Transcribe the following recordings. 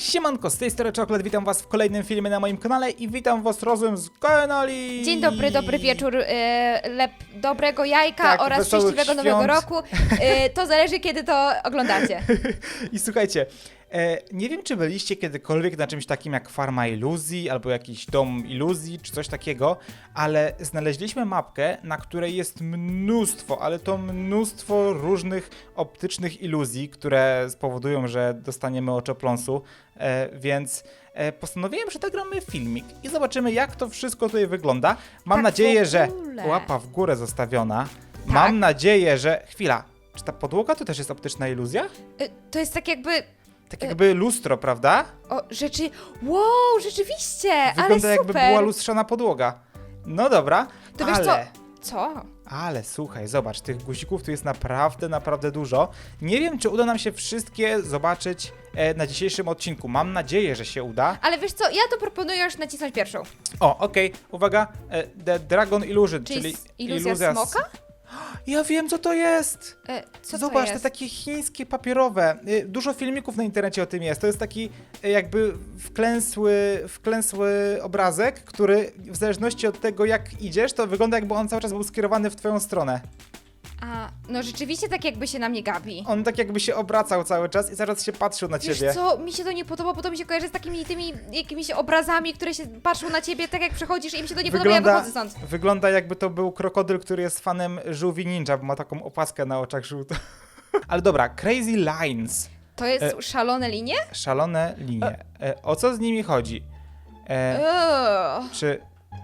Siemanko, z tej strony Czoklet, witam was w kolejnym filmie na moim kanale i witam was razem z Kenali! Dzień dobry, dobry wieczór, e, lep, dobrego jajka Tak, oraz wesołych szczęśliwego świąt. nowego roku. E, to zależy, kiedy to oglądacie. I słuchajcie, nie wiem czy byliście kiedykolwiek na czymś takim jak Farma Iluzji albo jakiś Dom Iluzji czy coś takiego, ale znaleźliśmy mapkę, na której jest mnóstwo, ale to mnóstwo różnych optycznych iluzji, które spowodują, że dostaniemy oczopląsu, e, więc e, postanowiłem, że nagramy filmik i zobaczymy jak to wszystko tutaj wygląda. Mam Tak, nadzieję, że łapa w górę zostawiona. Tak. Mam nadzieję, że... Chwila, czy ta podłoga to też jest optyczna iluzja? E, to jest tak jakby, Tak jakby lustro, prawda? o, rzeczy, wow, rzeczywiście, ale Wygląda super. jakby była lustrzana podłoga. No dobra, To wiesz ale, co? Co? ale słuchaj, zobacz, tych guzików tu jest naprawdę, naprawdę dużo. Nie wiem, czy uda nam się wszystkie zobaczyć e, na dzisiejszym odcinku. Mam nadzieję, że się uda. Ale wiesz co, ja to proponuję już nacisnąć pierwszą. O, okej, uwaga, e, The Dragon Illusion, Czyli czyli s- iluzja s- smoka? Ja wiem, co to jest! E, co Zobacz, to te jest? takie chińskie papierowe. Y, Dużo filmików na internecie o tym jest. To jest taki y, jakby wklęsły, wklęsły obrazek, który w zależności od tego, jak idziesz, to wygląda jakby on cały czas był skierowany w twoją stronę. A, no rzeczywiście tak jakby się na mnie gapi. On tak jakby się obracał cały czas i zaraz się patrzył na Wiesz ciebie. co, mi się to nie podoba, bo to mi się kojarzy z takimi tymi jakimiś obrazami, które się patrzą na ciebie tak jak przechodzisz i mi się to nie podoba, ja wychodzę stąd. wygląda jakby to był krokodyl, który jest fanem żółwi ninja, bo ma taką opaskę na oczach żółtą. Ale dobra, Crazy Lines. To jest E, szalone linie? Szalone linie. E, o co z nimi chodzi? E, Eee. Czy,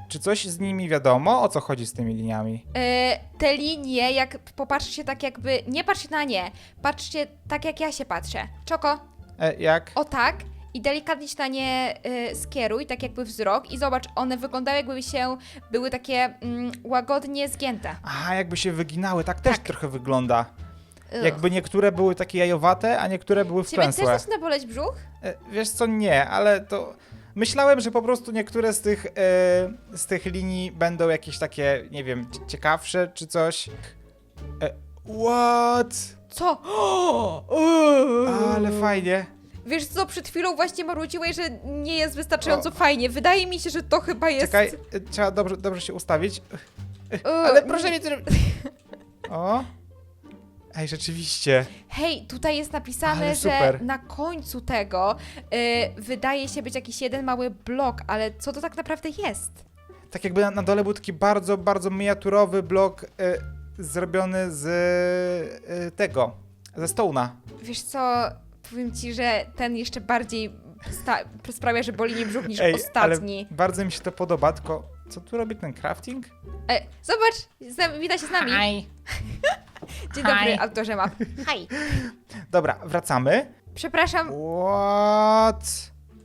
czy coś z nimi wiadomo? O co chodzi z tymi liniami? E, te linie, jak popatrzcie tak jakby, nie patrzcie na nie, patrzcie tak jak ja się patrzę. Czoko, E, jak? o tak i delikatnie się na nie e, skieruj, tak jakby wzrok i zobacz, one wyglądają jakby się, były takie mm, łagodnie zgięte. Aha, jakby się wyginały, tak też Tak. trochę wygląda. Ugh. Jakby niektóre były takie jajowate, a niektóre były Ciebie też wklęsłe. zaczyna boleć brzuch? E, wiesz co, nie, ale to... Myślałem, że po prostu niektóre z tych, e, z tych linii będą jakieś takie, nie wiem, cie- ciekawsze czy coś. E, what? Co? Ale fajnie. Wiesz co, przed chwilą właśnie marudziłeś, że nie jest wystarczająco fajnie. Wydaje mi się, że to chyba jest... Czekaj, e, trzeba dobrze, dobrze się ustawić. E, Ale proszę mnie... O! Ej, rzeczywiście. Hej, tutaj jest napisane, Ale że super. na końcu tego y, wydaje się być jakiś jeden mały blok, ale co to tak naprawdę jest? Tak jakby na, na dole był taki bardzo, bardzo miniaturowy blok e, zrobiony z e, tego, ze Stone'a. Wiesz co, powiem ci, że ten jeszcze bardziej sta- sprawia, że boli mnie brzuch niż ostatni. ale bardzo mi się to podoba, tylko co tu robi ten crafting? E, zobacz, z nami, wita się z nami. Hi. Dzień Hi. dobry, autorze map. Hej. Dobra, wracamy. Przepraszam, What?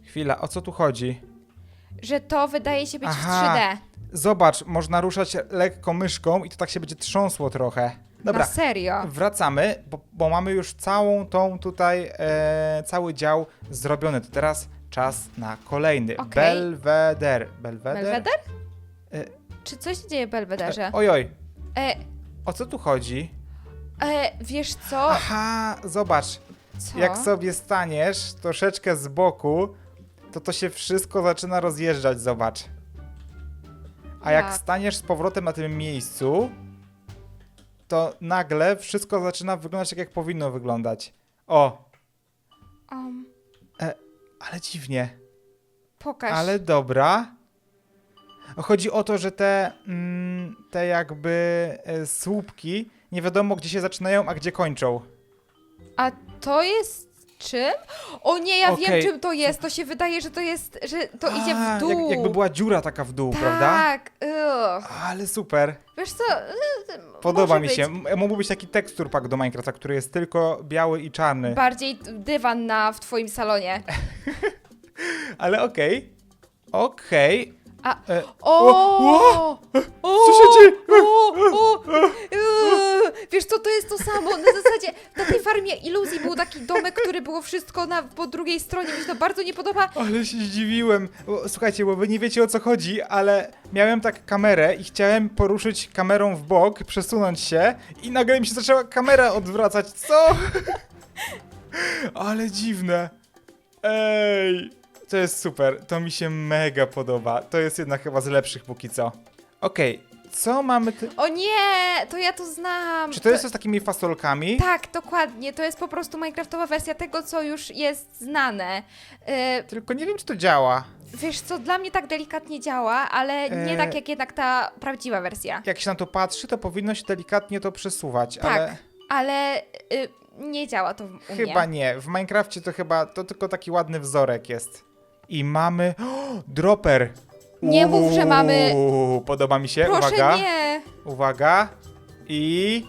Chwila, o co tu chodzi? że to wydaje się być Aha. w 3D. Zobacz, można ruszać lekko myszką i to tak się będzie trząsło trochę. Dobra, Na serio. wracamy, bo, bo mamy już całą tą tutaj, e, cały dział zrobiony. To teraz czas na kolejny. Okej. Belweder. Belweder? Belweder? E, Czy coś się dzieje Belwederze? E, ojoj, E, o co tu chodzi? e, wiesz co? Aha, zobacz, co? jak sobie staniesz troszeczkę z boku, to to się wszystko zaczyna rozjeżdżać, zobacz. A jak Jak? staniesz z powrotem na tym miejscu, to nagle wszystko zaczyna wyglądać tak, jak powinno wyglądać. O, Um, ale dziwnie. pokaż. Ale dobra. Chodzi o to, że te, mm, te jakby e, słupki nie wiadomo gdzie się zaczynają, a gdzie kończą. A to jest czym? O nie, ja Okej. wiem czym to jest. To się wydaje, że to jest, że to idzie A, w dół. Jak, jakby była dziura taka w dół, tak, prawda? ugh. Ale super. Wiesz co? y, Podoba może mi być. się. M- Mógłby być taki tekstur pack do Minecrafta, który jest tylko biały i czarny. Bardziej dywan na, w twoim salonie. Ale okej. Okej. A, E, o! o, o! Co się dzieje? O! o, Eee, Wiesz co, to jest to samo. Na zasadzie na tej farmie iluzji był taki domek, który było wszystko na, po drugiej stronie. Mi się to bardzo nie podoba. Ale się zdziwiłem. Bo, słuchajcie, bo wy nie wiecie o co chodzi, ale miałem tak kamerę i chciałem poruszyć kamerą w bok, przesunąć się i nagle mi się zaczęła kamera odwracać. Co? ale dziwne. Ej, to jest super. To mi się mega podoba. To jest jedna chyba z lepszych póki co. Okej, co mamy ty... O nie, to ja to znam. Czy to jest to z takimi fasolkami? Tak, dokładnie. To jest po prostu Minecraftowa wersja tego, co już jest znane. E, Tylko nie wiem, czy to działa. wiesz co, dla mnie tak delikatnie działa, ale nie E. tak jak jednak ta prawdziwa wersja. Jak się na to patrzy, to powinno się delikatnie to przesuwać, Tak, ale ale y, nie działa to u chyba nie. W Minecrafcie to chyba to tylko taki ładny wzorek jest. I mamy o, dropper. Nie mów, że mamy- Uuu, Podoba mi się. Proszę Uwaga. nie. Uwaga. I.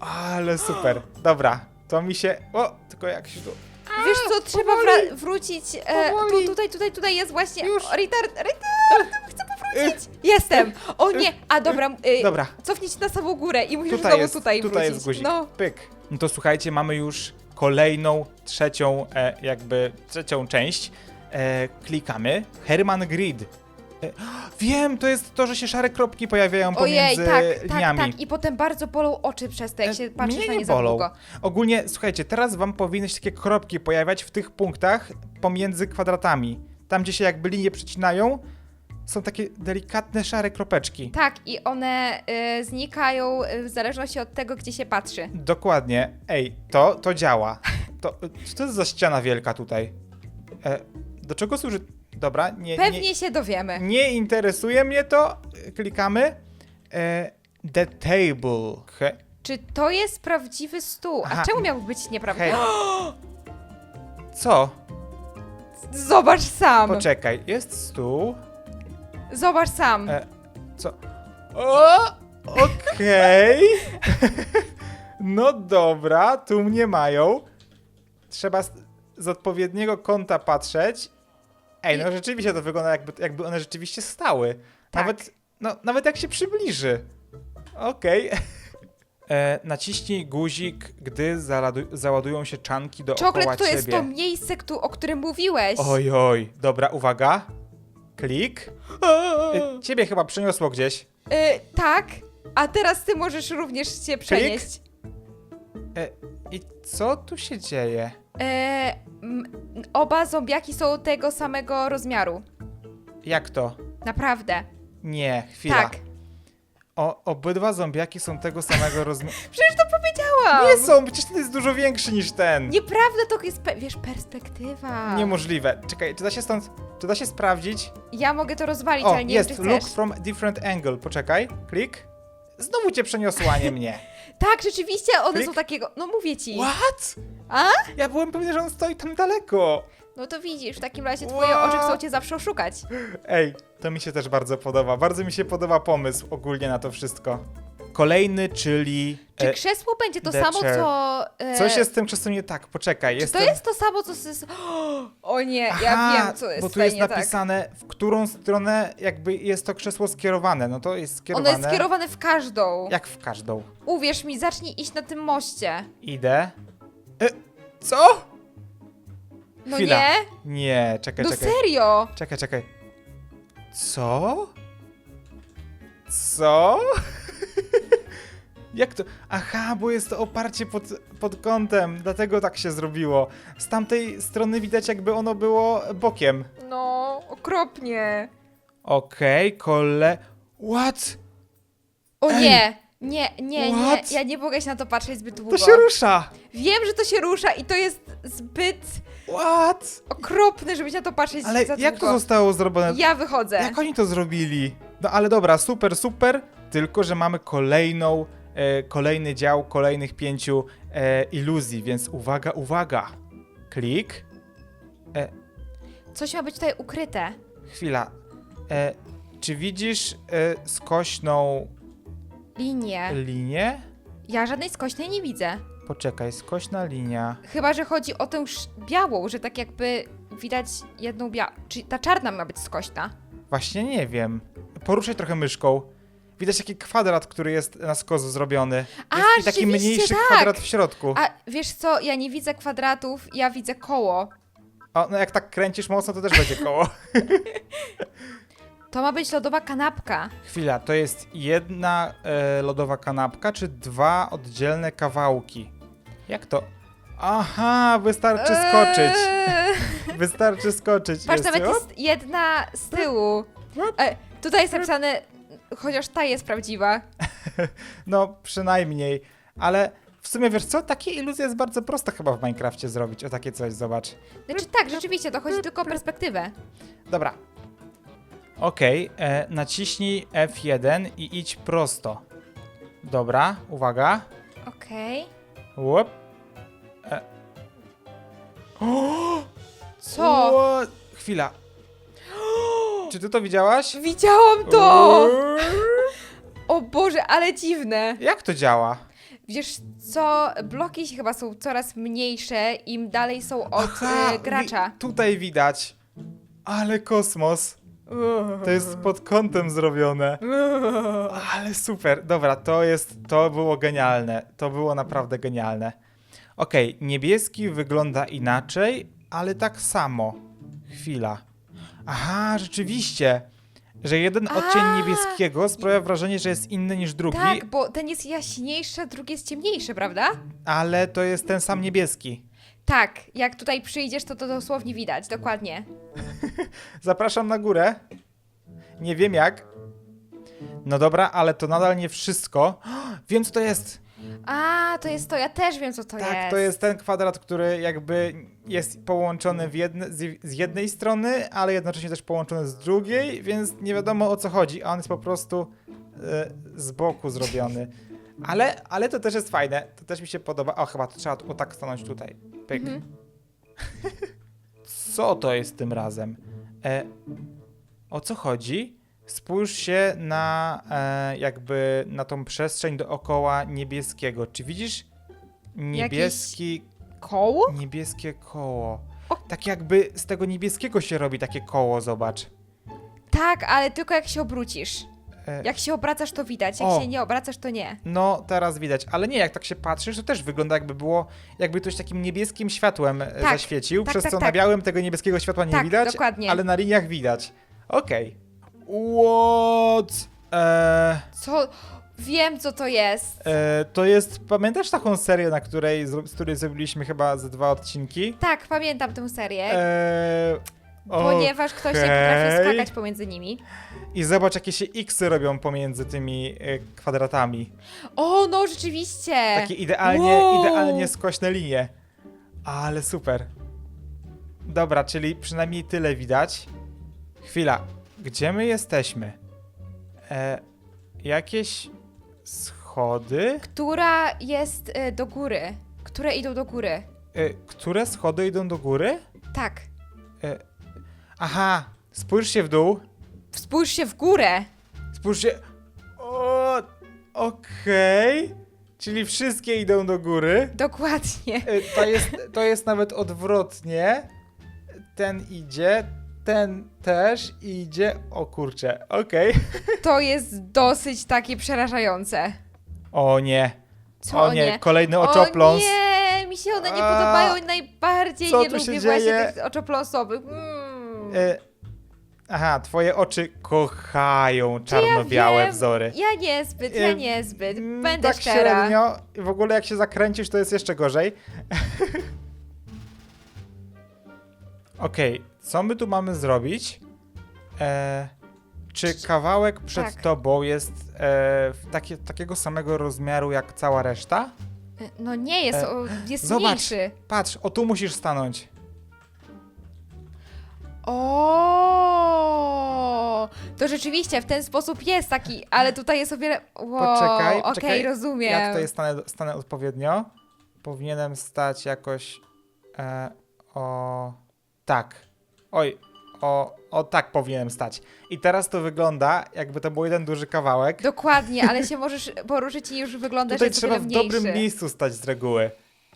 Ale super. Dobra, to mi się. O, tylko jak się tu. Wiesz co, trzeba powoli. wra- wrócić. E, tu, Powoli. tutaj, tutaj, tutaj jest właśnie. Już. Retard, retard, Jestem. O nie, a dobra. Y, Dobra, Cofnij się na samą górę i musisz tutaj znowu jest, tutaj tutaj wrócić. jest guzik. No. Pyk. No to słuchajcie, mamy już kolejną, trzecią, e, jakby trzecią część. E, klikamy. Herman Grid. E, wiem, to jest to, że się szare kropki pojawiają Ojej, pomiędzy tak, tak, liniami. tak. I potem bardzo bolą oczy przez to, jak E, się patrzysz mnie na nie nie za bolą. długo. Ogólnie, słuchajcie, teraz wam powinny się takie kropki pojawiać w tych punktach pomiędzy kwadratami. Tam, gdzie się jakby linie przecinają, są takie delikatne, szare kropeczki. Tak, i one y, znikają y, w zależności od tego, gdzie się patrzy. Dokładnie. Ej, to, to działa. To, co to jest za ściana wielka tutaj? E, do czego służy? Dobra, nie, Pewnie nie, się dowiemy. nie interesuje mnie to. Klikamy. E, the table. He, Czy to jest prawdziwy stół? A Aha. czemu miałby być nieprawdziwy? hej. Co? Zobacz sam! Poczekaj, jest stół. Zobacz sam! E, co? O! Okej. no dobra, tu mnie mają. Trzeba z, z odpowiedniego kąta patrzeć. Ej, no rzeczywiście to wygląda jakby, jakby one rzeczywiście stały. Tak. Nawet, no, nawet jak się przybliży. Okej. E, naciśnij guzik, gdy zaladu- załadują się czanki dookoła Czoklet to ciebie. jest to miejsce, ktu- o którym mówiłeś. Oj, oj. Dobra, uwaga. Klik. E, ciebie chyba przeniosło gdzieś. Y, tak, a teraz ty możesz również się przenieść. E, I co tu się dzieje? M, oba zombiaki są tego samego rozmiaru. Jak to? Naprawdę. Nie, chwila. Tak. O, obydwa zombiaki są tego samego rozmiaru. Przecież to powiedziałam! Nie są, przecież ten jest dużo większy niż ten. Nieprawda, to jest, pe- wiesz, perspektywa. Niemożliwe. Czekaj, czy da się stąd, czy da się sprawdzić? Ja mogę to rozwalić, O, ale nie jest, wiem, czy look chcesz. from different angle. Poczekaj, klik. Znowu cię przeniosło, a nie mnie. Tak, rzeczywiście, one Klik. są takiego, no mówię ci. What? A? Ja byłem pewny, że on stoi tam daleko. No to widzisz, w takim razie twoje What? oczy chcą cię zawsze oszukać. Ej, to mi się też bardzo podoba. Bardzo mi się podoba pomysł ogólnie na to wszystko. Kolejny, czyli... Czy e, krzesło będzie to the samo, chair. co... E, Coś jest z tym krzesłem nie tak, poczekaj. Czy to jest to samo, co... Z... O nie, ja Aha, wiem, co jest bo tu tutaj jest nie tak. napisane, w którą stronę jakby jest to krzesło skierowane. No to jest skierowane... Ono jest skierowane w każdą. Jak w każdą. Uwierz mi, zacznij iść na tym moście. Idę. E, co? No Chwila. nie? Nie, czekaj, No czekaj. serio? Czekaj, czekaj. Co? Co? Jak to? Aha, bo jest to oparcie pod, pod kątem, dlatego tak się zrobiło. Z tamtej strony widać, jakby ono było bokiem. No, okropnie. Okej, kole. What? O Ej. nie, nie, nie, nie, What? ja nie mogę się na to patrzeć zbyt długo. To się rusza! Wiem, że to się rusza i to jest zbyt What? okropne, żeby się na to patrzeć Ale za jak to zostało zrobione? Ja wychodzę. Jak oni to zrobili? No ale dobra, super, super. Tylko, że mamy kolejną, e, kolejny dział kolejnych pięciu e, iluzji, więc uwaga, uwaga. Klik. Coś ma być tutaj ukryte. Chwila. E, czy widzisz e, skośną Linie. linię? Ja żadnej skośnej nie widzę. Poczekaj, skośna linia. Chyba, że chodzi o tę sz- białą, że tak jakby widać jedną białą. Czy ta czarna ma być skośna? Właśnie nie wiem. Poruszaj trochę myszką. Widać taki kwadrat, który jest na skos zrobiony. A, Jest i taki rzeczywiście, mniejszy tak. kwadrat w środku. A wiesz co, ja nie widzę kwadratów, ja widzę koło. O, no jak tak kręcisz mocno, to też będzie koło. To ma być lodowa kanapka. Chwila, to jest jedna e, lodowa kanapka, czy dwa oddzielne kawałki? Jak to? Aha, wystarczy skoczyć. Eee, Wystarczy skoczyć. Patrz, nawet jest jedna z tyłu. E, tutaj jest napisane, chociaż ta jest prawdziwa. No, przynajmniej. Ale w sumie wiesz co? Takie iluzje jest bardzo prosto chyba w Minecrafcie zrobić. O takie coś, zobacz. Znaczy tak, rzeczywiście, to chodzi tylko o perspektywę. Dobra. Okej, e, naciśnij F1 i idź prosto. Dobra, uwaga. Okej. Łup. E. Co? Chwila. Czy ty to widziałaś? Widziałam to! O Boże, ale dziwne. Jak to działa? Wiesz co, bloki chyba są coraz mniejsze, im dalej są od Aha, e, gracza. Wi- tutaj widać. Ale kosmos. To jest pod kątem zrobione. Ale super. Dobra, to jest, to było genialne. To było naprawdę genialne. Okej, niebieski wygląda inaczej, ale tak samo. Chwila. Aha, rzeczywiście. Że jeden odcień A. niebieskiego sprawia wrażenie, że jest inny niż drugi, Tak, bo ten jest jaśniejszy, a drugi jest ciemniejszy, prawda? ale to jest ten sam niebieski. Tak, jak tutaj przyjdziesz, to to dosłownie widać, dokładnie. Zapraszam na górę. Nie wiem jak. No dobra, ale to nadal nie wszystko. Wiem, co to jest. A, to jest to, ja też wiem, co to tak, jest. to jest ten kwadrat, który jakby jest połączony jedne, z, z jednej strony, ale jednocześnie też połączony z drugiej, więc nie wiadomo o co chodzi, a on jest po prostu e, z boku zrobiony. Ale, ale to też jest fajne, to też mi się podoba. O, chyba to trzeba o tak stanąć tutaj. Pyk. Mhm. Co to jest tym razem? E, o co chodzi? Spójrz się na e, jakby na tą przestrzeń dookoła niebieskiego. Czy widzisz niebieski, Koło? niebieskie koło? O. Tak jakby z tego niebieskiego się robi takie koło, zobacz. Tak, ale tylko jak się obrócisz. E, Jak się obracasz, to widać, jak O. się nie obracasz, to nie. No, teraz widać, ale nie, jak tak się patrzysz, to też wygląda jakby było, jakby ktoś takim niebieskim światłem e, Tak, zaświecił, tak, przez tak, co tak. na białym tego niebieskiego światła nie Tak, widać, dokładnie. ale na liniach widać. Okej. What? Eee, Co? Wiem, co to jest. e, to jest, pamiętasz taką serię, na której, zro- z której zrobiliśmy chyba ze dwa odcinki? Tak, pamiętam tę serię. Eee, Ponieważ ktoś nie potrafił okej. skakać pomiędzy nimi. I zobacz, jakie się xy robią pomiędzy tymi e, kwadratami. O, no rzeczywiście! Takie idealnie, Wow. idealnie skośne linie. Ale super. Dobra, czyli przynajmniej tyle widać. Chwila, gdzie my jesteśmy? E, jakieś schody? Która jest e, do góry. Które idą do góry. E, które schody idą do góry? Tak. E, aha, spójrz się w dół. Spójrz się w górę. Spójrz się. O, okej. Czyli wszystkie idą do góry. Dokładnie. E, To jest, to jest nawet odwrotnie. Ten idzie, ten też idzie. O kurczę, okej. To jest dosyć takie przerażające. O nie, Co o nie, kolejny oczopląs. O nie, mi się one nie A, podobają najbardziej. co Nie tu się lubię właśnie dzieje? tych oczopląsowych. Mm. Aha, twoje oczy kochają czarno-białe wiem. wzory. Ja niezbyt, ja E, niezbyt. Mm, Będę tak szczera. średnio. W ogóle jak się zakręcisz, to jest jeszcze gorzej. Okej, co my tu mamy zrobić? E, czy kawałek przed Tak. tobą jest e, w takie, takiego samego rozmiaru jak cała reszta? No nie, jest, E, o, jest zobacz. mniejszy. Patrz, o tu musisz stanąć. O, to rzeczywiście w ten sposób jest taki, ale tutaj jest o wiele. Wow, Poczekaj, Okej, czekaj. rozumiem. Ja tutaj stanę, stanę odpowiednio. Powinienem stać jakoś e, o tak. Oj, o, o tak powinienem stać. I teraz to wygląda, jakby to był jeden duży kawałek. Dokładnie, ale się możesz poruszyć i już wygląda, że Tutaj jest trzeba w mniejszy. dobrym miejscu stać z reguły.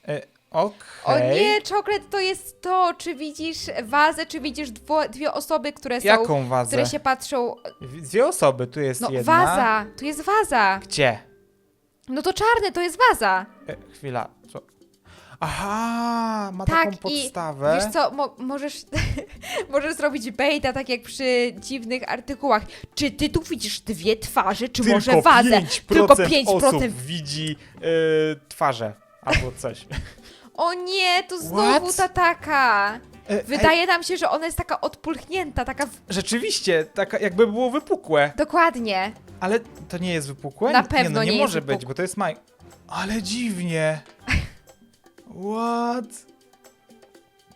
E, Okej. O nie, czoklet to jest to, czy widzisz wazę, czy widzisz dwo, dwie osoby, które są, Jaką wazę? które się patrzą. Dwie osoby, tu jest No jedna. waza, tu jest waza. Gdzie? No to czarny, to jest waza. E, chwila. Co? Aha, ma Tak, taką i podstawę. Wiesz co, mo możesz, możesz zrobić baita, tak jak przy dziwnych artykułach. Czy ty tu widzisz dwie twarze, czy Tylko może wazę? 5% Tylko 5%. osób widzi y, twarze albo coś. O nie, to znowu What? ta taka. E, Wydaje nam się, że ona jest taka odpulchnięta, taka... W... rzeczywiście, tak jakby było wypukłe. Dokładnie. Ale to nie jest wypukłe? Na nie, pewno no, nie, nie może być, bo to jest maj. Ale dziwnie. What?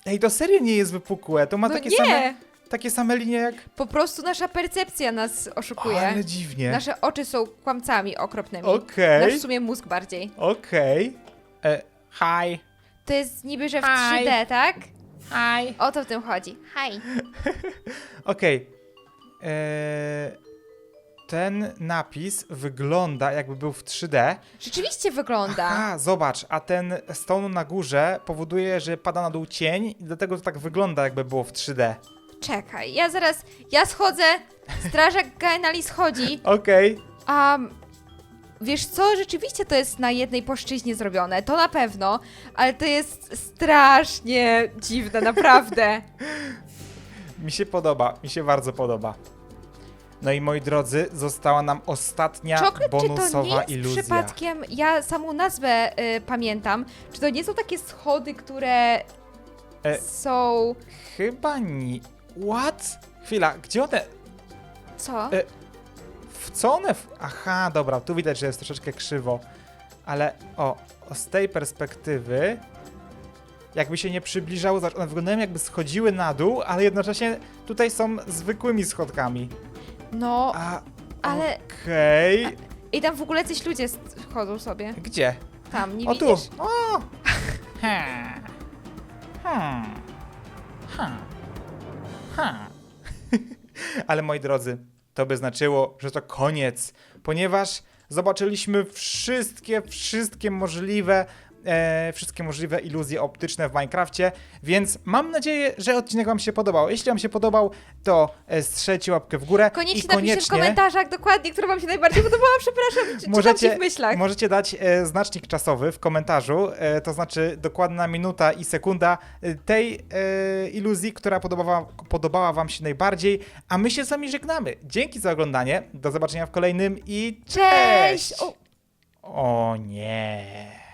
Ej, to serio nie jest wypukłe. To ma No takie, nie, same, takie same linie jak... po prostu nasza percepcja nas oszukuje. Ale dziwnie. Nasze oczy są kłamcami okropnymi. Okej, Nasz w sumie mózg bardziej. okej. E, Hi. To jest niby, że w Hi. 3D, tak? Hi. O to w tym chodzi. Hi. Okej. E, Ten napis wygląda jakby był w 3D. Rzeczywiście wygląda. Aha, zobacz, a ten stone na górze powoduje, że pada na dół cień i dlatego to tak wygląda jakby było w 3D. Czekaj, ja zaraz, ja schodzę, strażak Gaenali schodzi, Okej. a wiesz co, rzeczywiście to jest na jednej płaszczyźnie zrobione, to na pewno, ale to jest strasznie dziwne, naprawdę. Mi się podoba, mi się bardzo podoba. No i moi drodzy, została nam ostatnia Czoklet, czy to nie bonusowa jest iluzja. przypadkiem, ja samą nazwę y, pamiętam, czy to nie są takie schody, które E. są, Chyba nie. What? Chwila, gdzie one. co? E. W co one. W... Aha, dobra, tu widać, że jest troszeczkę krzywo. Ale o, o z tej perspektywy. Jakby się nie przybliżało, zobacz, one wyglądają jakby schodziły na dół, ale jednocześnie tutaj są zwykłymi schodkami. No, A, ale Okej. i tam w ogóle coś ludzie s- chodzą sobie, Gdzie? tam, nie O tu! widzisz? O! Hmm. Hmm. Hmm. Hmm. Ale moi drodzy, to by znaczyło, że to koniec, ponieważ zobaczyliśmy wszystkie, wszystkie możliwe, e, wszystkie możliwe iluzje optyczne w Minecrafcie, więc mam nadzieję, że odcinek Wam się podobał. Jeśli Wam się podobał, to e, strzelcie łapkę w górę Koniecznie i napiszcie w koniecznie komentarzach dokładnie, która wam się najbardziej podobała, przepraszam, czy, Możecie- ci w myślach. Możecie dać e, znacznik czasowy w komentarzu, e, to znaczy dokładna minuta i sekunda e, tej e, iluzji, która podobała, podobała Wam się najbardziej, a my się z Wami żegnamy. Dzięki za oglądanie, do zobaczenia w kolejnym i Cześć! O, O nie.